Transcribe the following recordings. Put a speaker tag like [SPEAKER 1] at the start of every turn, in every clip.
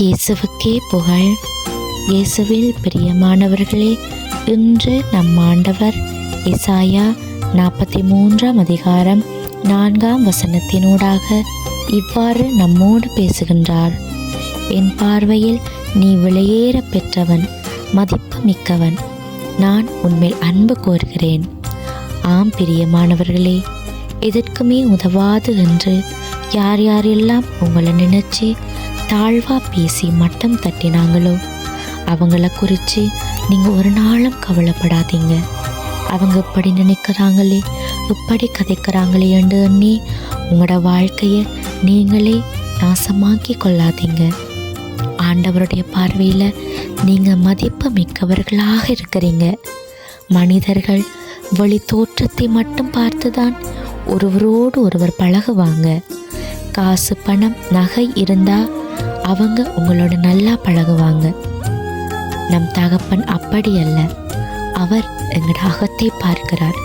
[SPEAKER 1] இயேசுவுக்கே புகழ். இயேசுவில் பிரியமானவர்களே இன்று நம் ஆண்டவர் இசாயா நாற்பத்தி மூன்றாம் அதிகாரம் நான்காம் வசனத்தினூடாக இவ்வாறு நம்மோடு பேசுகின்றார். என் பார்வையில் நீ விலையேற பெற்றவன் மதிப்பு மிக்கவன். நான் உன்மேல் அன்பு கோருகிறேன். ஆம் பிரியமானவர்களே எதற்குமே உதவாது என்று யார் யாரெல்லாம் உங்களை நினைச்சு தாழ்வாக பேசி மட்டம் தட்டினாங்களோ? அவங்கள குறித்து நீங்கள் ஒரு நாளும் கவலைப்படாதீங்க. அவங்க இப்படி நினைக்கிறாங்களே இப்படி கதைக்கிறாங்களே என்று எண்ணி உங்களோட வாழ்க்கையை நீங்களே நாசமாக்கி கொள்ளாதீங்க. ஆண்டவருடைய பார்வையில் நீங்கள் மதிப்பு மிக்கவர்களாக இருக்கிறீங்க. மனிதர்கள் வெளி தோற்றத்தை மட்டும் பார்த்துதான் ஒருவரோடு ஒருவர் பழகுவாங்க. காசு பணம் நகை இருந்தால் அவங்க உங்களோட நல்லா பழகுவாங்க. நம் தகப்பன் அப்படி அல்ல. அவர் எங்களோட அகத்தை பார்க்கிறார்.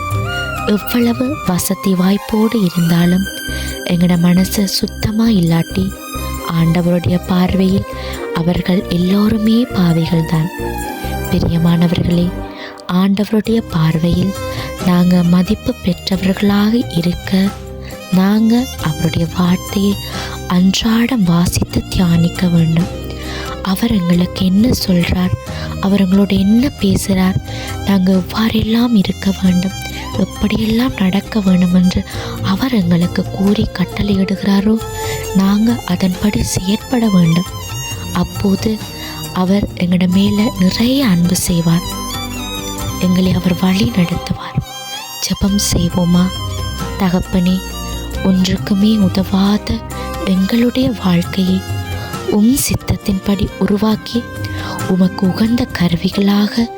[SPEAKER 1] எவ்வளவு வசதி வாய்ப்போடு இருந்தாலும் எங்களோட மனசு சுத்தமா இல்லாட்டி ஆண்டவருடைய பார்வையில் அவர்கள் எல்லோருமே பாவைகள்தான். பிரியமானவர்களே ஆண்டவருடைய பார்வையில் நாங்கள் மதிப்பு பெற்றவர்களாக இருக்க நாங்கள் அவருடைய வார்த்தையை அன்றாடம் வாசித்து தியானிக்க வேண்டும். அவர் எங்களுக்கு என்ன சொல்கிறார் அவர் எங்களோட என்ன பேசுகிறார் நாங்கள் எவ்வாறெல்லாம் இருக்க வேண்டும்? எப்படியெல்லாம் நடக்க வேண்டும் என்று அவர் எங்களுக்கு கூறி கட்டளையிடுகிறாரோ நாங்கள் அதன்படி செயற்பட வேண்டும். அப்போது அவர் எங்களோட மேலே நிறைய அன்பு செய்வார். எங்களை அவர் வழி நடத்துவார். ஜெபம் செய்வோமா? தகப்பனே ஒன்றுக்குமே உதவாத எங்களுடைய வாழ்க்கையை உம் சித்தத்தின்படி உருவாக்கி உமக்கு உகந்த கருவிகளாக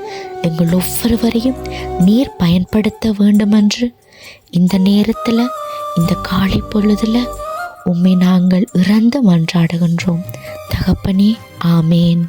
[SPEAKER 1] எங்கள் ஒவ்வொருவரையும் நீர் பயன்படுத்த வேண்டுமென்று இந்த நேரத்தில் இந்த காலை பொழுதில் உம்மை நாங்கள் இறந்து மன்றாடுகின்றோம். தகப்பனே ஆமேன்.